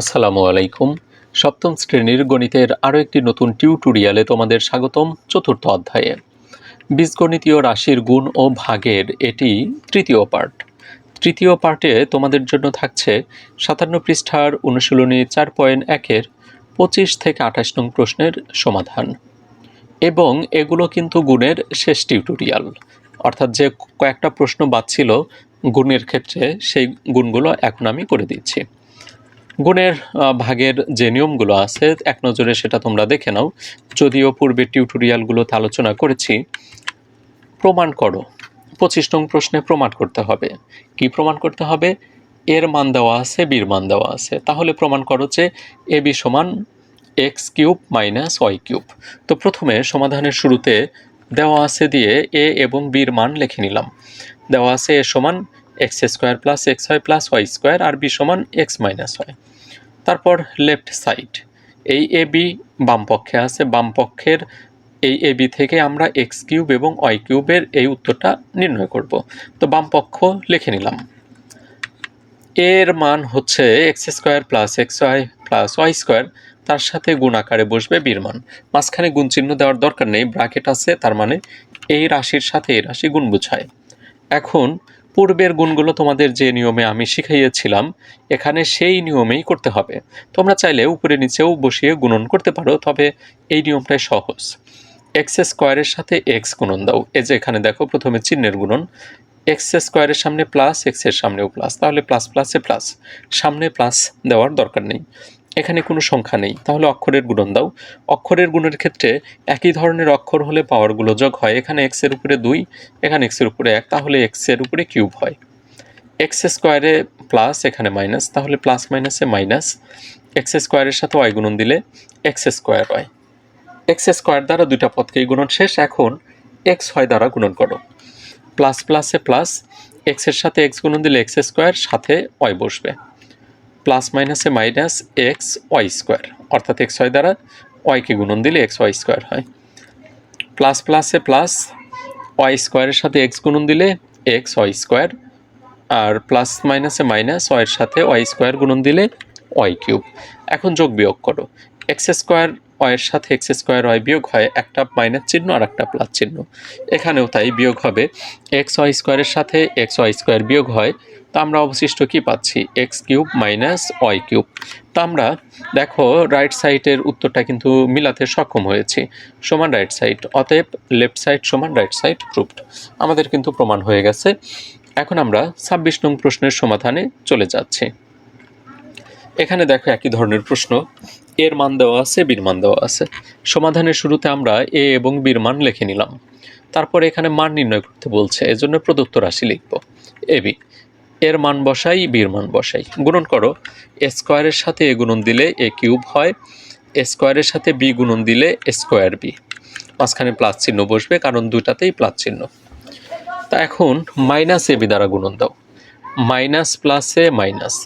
আসসালামু আলাইকুম। সপ্তম শ্রেণির গণিতের আরও একটি নতুন টিউটোরিয়ালে তোমাদের স্বাগতম চতুর্থ অধ্যায়ে। বীজগণিতীয় রাশির গুণ ও ভাগের এটি তৃতীয় পার্ট তৃতীয় পার্টে তোমাদের জন্য থাকছে সাতান্ন পৃষ্ঠার অনুশীলনী চার পয়েন্ট একের পঁচিশ থেকে আঠাশ নং প্রশ্নের সমাধান। এবং এগুলো কিন্তু গুণের শেষ টিউটোরিয়াল। অর্থাৎ যে কয়েকটা প্রশ্ন বাদ ছিল, গুণের ক্ষেত্রে সেই গুণগুলো এখন আমি করে দিচ্ছি। গুণের ভাগের যে নিয়মগুলো আছে, এক নজরে সেটা তোমরা দেখে নাও। যদিও পূর্বের টিউটোরিয়ালগুলোতে আলোচনা করেছি, প্রমাণ করো। পঁচিশ নং প্রশ্নে প্রমাণ করতে হবে। কি প্রমাণ করতে হবে? এর মান দেওয়া আছে, বির মান দেওয়া আছে। তাহলে প্রমাণ করো যে এ বি সমান X cube minus Y cube. তো প্রথমে সমাধানের শুরুতে দেওয়া আছে দিয়ে এ এবং বির মান লিখে নিলাম। দেওয়া আছে এ সমান X square plus X Y plus Y square আর বি সমান এক্স মাইনাস ওয়াই। তারপর লেফট সাইড এই এ বি বাম পক্ষে আছে। বাম পক্ষের এই এ বি থেকে আমরা এক্স কিউব এবং ওয়াই কিউবের এই উত্তরটা নির্ণয় করব। তো বাম পক্ষ লিখে নিলাম। এর মান হচ্ছে X square plus X Y plus Y square তার সাথে গুণ আকারে বসবে বীর মান। মাঝখানে গুণ চিহ্ন দেওয়ার দরকার নেই ব্র্যাকেট আছে, তার মানে এই রাশির সাথে এই রাশি গুণ বোঝায়। এখন পূর্বের গুণগুলো তোমাদের যে নিয়মে আমি শিখাইয়েছিলাম, এখানে সেই নিয়মেই করতে হবে। তোমরা চাইলে উপরে নিচেও বসিয়ে গুণন করতে পারো, তবে এই নিয়মটাই সহজ। এক্স স্কোয়ারের সাথে এক্স গুণন দাও। এই যে এখানে দেখো প্রথমে চিহ্নের গুণন। এক্স স্কোয়ারের সামনে প্লাস এক্সের সামনেও প্লাস। তাহলে প্লাস, প্লাসে প্লাস। সামনে প্লাস দেওয়ার দরকার নেই। এখানে কোনো সংখ্যা নেই। তাহলে অক্ষরের গুণন দাও। অক্ষরের গুণের ক্ষেত্রে একই ধরনের অক্ষর হলে পাওয়ারগুলো যোগ হয়। এখানে এক্সের উপরে দুই, এখানে এক্সের উপরে এক, তাহলে এক্সের উপরে কিউব হয়। এক্স স্কোয়ারে প্লাস এখানে মাইনাস তাহলে প্লাস মাইনাসে মাইনাস এক্স স্কোয়ারের সাথে ওয়াই গুণন দিলে এক্স স্কোয়ার হয়। এক্স স্কোয়ার দ্বারা দুইটা পদকেই গুণন শেষ। এখন এক্স হয় দ্বারা গুণন করো। প্লাস প্লাসে প্লাস এক্সের সাথে এক্স গুণন দিলে এক্স স্কোয়ার সাথে ওয়াই বসবে। প্লাস মাইনাসে মাইনাস এক্স ওয়াই স্কোয়ার অর্থাৎ এক্স ওয়াই দ্বারা ওয়াইকে গুণন দিলে এক্স ওয়াই স্কোয়ার হয়। প্লাস প্লাসে প্লাস ওয়াই স্কোয়ারের সাথে এক্স গুণন দিলে এক্স ওয়াই স্কোয়ার আর প্লাস মাইনাসে মাইনাস ওয়াইয়ের সাথে ওয়াই স্কোয়ার গুণন দিলে ওয়াই কিউব এখন যোগ বিয়োগ করো। এক্স স্কোয়ার ওয়াইয়ের সাথে এক্স স্কোয়ার ওয়াই বিয়োগ হয় একটা মাইনাস চিহ্ন আর একটা প্লাস চিহ্ন। এখানেও তাই বিয়োগ হবে। এক্স ওয়াই স্কোয়ারের সাথে এক্স ওয়াই স্কোয়ার বিয়োগ হয়। তো আমরা অবশিষ্ট কি পাচ্ছি? X cube minus Y cube. তো আমরা দেখো রাইট সাইডের উত্তরটা কিন্তু মিলাতে সক্ষম হয়েছি। সমান রাইট সাইড অতএব লেফট সাইড সমান রাইট সাইড প্রুফড আমাদের কিন্তু প্রমাণ হয়ে গেছে। এখন আমরা ছাব্বিশ নং প্রশ্নের সমাধানে চলে যাচ্ছি। এখানে দেখো একই ধরনের প্রশ্ন। এর মান দেওয়া আছে, বীর মান দেওয়া আছে। সমাধানের শুরুতে আমরা এ এবং বীর মান লিখে নিলাম। তারপরে এখানে মান নির্ণয় করতে বলছে, এজন্য প্রদত্ত রাশি লিখব। বি। এর মান বসাই, বীর মান বসাই। গুণন করো, এ স্কোয়ারের সাথে এ গুণন দিলে এ কিউব হয়, এ স্কোয়ারের সাথে বি গুণন দিলে স্কোয়ার বি। মাঝখানে প্লাস চিহ্ন বসবে, কারণ দুটাতেই প্লাস চিহ্ন। তা এখন মাইনাস এ বি দ্বারা গুণন দাও। মাইনাস প্লাসে মাইনাস।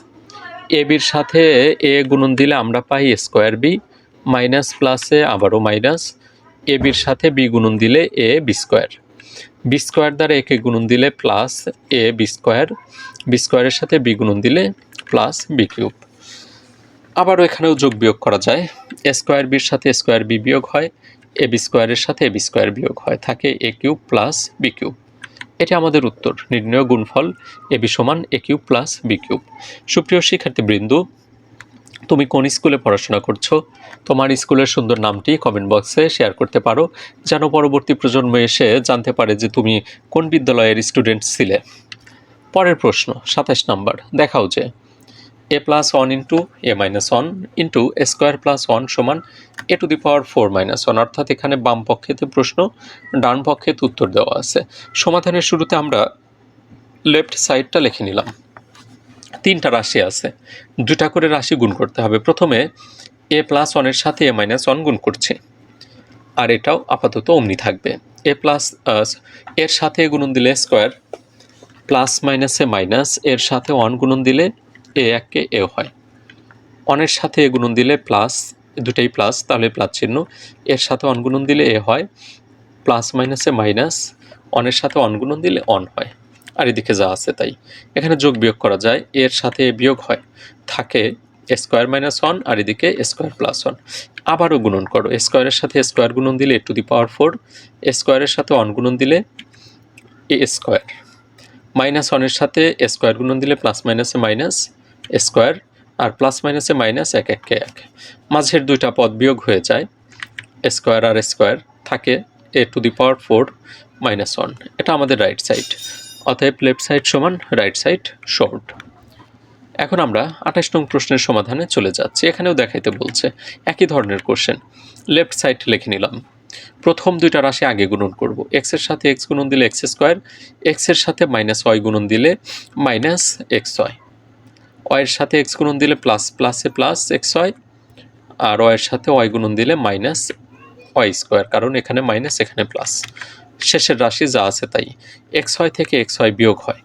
এ বির সাথে এ গুণন দিলে আমরা পাই স্কোয়ার বি মাইনাস প্লাসে আবারও মাইনাস। এ বির সাথে বি গুণন দিলে A B square. B square দ্বারা একে গুণন দিলে plus A B square. B স্কোয়ারের সাথে বি গুণন দিলে প্লাস বি কিউব। আবারও এখানেও যোগ বিয়োগ করা যায়। স্কোয়ার বির সাথে স্কোয়ার বি বিয়োগ হয়, এ বি স্কোয়ারের সাথে এ বি স্কোয়ার বিয়োগ হয়। থাকে A cube plus B cube. এটি আমাদের উত্তর। নির্ণয় গুণফল এ বি সমান A cube plus B cube. সুপ্রিয় শিক্ষার্থীবৃন্দ, তুমি কোন স্কুলে পড়াশোনা করছ? তোমার স্কুলের সুন্দর নামটি কমেন্ট বক্সে শেয়ার করতে পারো। যেন পরবর্তী প্রজন্ম এসে জানতে পারে যে তুমি কোন বিদ্যালয়ের স্টুডেন্ট ছিলে। পরের প্রশ্ন, সাতাশ নাম্বার, দেখাও যে A plus one into A minus one into square plus one সমান A to the power four minus one অর্থাৎ এখানে বাম পক্ষেতে প্রশ্ন, ডান পক্ষেতে উত্তর দেওয়া আছে। সমাধানের শুরুতে আমরা লেফট সাইডটা লিখে নিলাম। তিনটা রাশি আছে। দুটা করে রাশি গুণ করতে হবে। প্রথমে এ প্লাস ওয়ানের সাথে এ মাইনাস ওয়ান গুণ করছি। আর এটাও আপাতত অমনি থাকবে। এ প্লাস এর সাথে গুণন দিলে স্কোয়ার প্লাস মাইনাসে মাইনাস এর সাথে ওয়ান গুণন দিলে এ এককে এ হয়। অনের সাথে এ গুণন দিলে প্লাস, দুটাই প্লাস, তাহলে প্লাস চিহ্ন। এর সাথে অন গুণন দিলে এ হয়, প্লাস মাইনাসে মাইনাস, অনের সাথে অন গুণন দিলে অন হয়। আর এদিকে যা আছে তাই। এখানে যোগ বিয়োগ করা যায়, এর সাথে বিয়োগ হয়। থাকে স্কোয়ার মাইনাস ওয়ান আর এদিকে স্কোয়ার প্লাস ওয়ান। আবারও গুণন করো স্কোয়ারের সাথে স্কোয়ার গুণন দিলে টু দি পাওয়ার ফোর স্কোয়ারের সাথে ওয়ান দিলে এ স্কোয়ার। মাইনাস ওয়ানের সাথে স্কোয়ার গুণন দিলে প্লাস মাইনাসে মাইনাস স্কোয়ার আর প্লাস মাইনাসে মাইনাস এক এককে এক মাঝের দুইটা পদ বিয়োগ হয়ে যায়। স্কোয়ার আর স্কোয়ার থাকে A to the power four minus one এটা আমাদের রাইট সাইড অতএব লেফট সাইড সমান রাইট সাইড শর্ট এখন আমরা আঠাশ নং প্রশ্নের সমাধানে চলে যাচ্ছি। এখানেও দেখাইতে বলছে, একই ধরনের কোশ্চেন লেফট সাইড লিখে নিলাম। প্রথম দুইটা রাশি আগে গুণন করব। এক্সের সাথে এক্স গুণন দিলে এক্স স্কোয়ার এক্সের সাথে মাইনাস ওয়াই গুণন দিলে মাইনাস এক্স ওয়াই ওয়ের সাথে এক্স গুণন দিলে প্লাস প্লাসে প্লাস এক্স ওয়াই আর ওয়ের সাথে ওয়াই গুণন দিলে মাইনাস ওয়াই স্কোয়ার কারণ এখানে মাইনাস এখানে প্লাস শেষের রাশি যা আছে তাই। এক্স ওয়াই থেকে এক্স ওয়াই বিয়োগ হয়।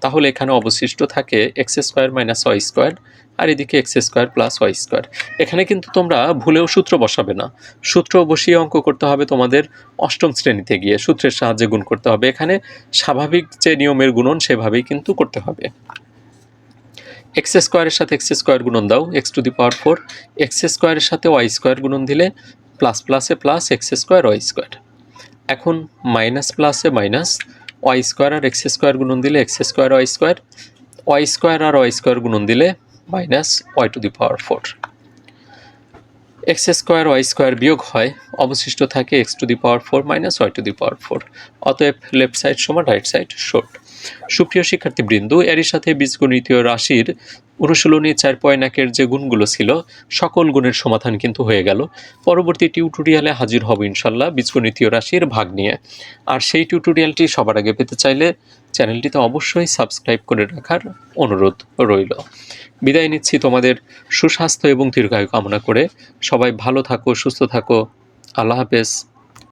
তাহলে এখানে অবশিষ্ট থাকে X square minus Y square আর এদিকে X square plus Y square এখানে কিন্তু তোমরা ভুলেও সূত্র বসাবে না। সূত্র বসিয়ে অঙ্ক করতে হবে তোমাদের অষ্টম শ্রেণীতে গিয়ে। সূত্রের সাহায্যে গুণ করতে হবে। এখানে স্বাভাবিক যে নিয়মের গুণন সেভাবেই কিন্তু করতে হবে। এক্স স্কোয়ারের সাথে এক্স স্কোয়ার গুণন দাও, X to the power four. X স্কোয়ারের সাথে ওয়াই স্কোয়ার গুণন দিলে প্লাস প্লাসে plus X square Y square. এখন মাইনাস প্লাসে মাইনাস ওয়াই স্কোয়ার আর এক্স স্কোয়ার গুণন দিলে X square Y square. Y square আর ওয়াই স্কোয়ার গুণন দিলে minus Y to the power four. X square, Y square বিয়োগ হয়, অবশিষ্ট থাকে X to the power four minus Y to the power four. অতএব left side সমান right side short সুপ্রিয় শিক্ষার্থীবৃন্দ, এরই সাথে বীজগণিতীয় রাশির অনুশীলনী চার পয়েন্ট একের যে গুণগুলো ছিল, সকল গুণের সমাধান কিন্তু হয়ে গেল। পরবর্তী টিউটোরিয়ালে হাজির হব ইনশাল্লাহ বীজগণিতীয় রাশির ভাগ নিয়ে। আর সেই টিউটোরিয়ালটি সবার আগে পেতে চাইলে চ্যানেলটিতে অবশ্যই সাবস্ক্রাইব করে রাখার অনুরোধ রইল। বিদায় নিচ্ছি তোমাদের সুস্বাস্থ্য এবং দীর্ঘায়ু কামনা করে। সবাই ভালো থাকো, সুস্থ থাকো। আল্লাহ হাফেজ।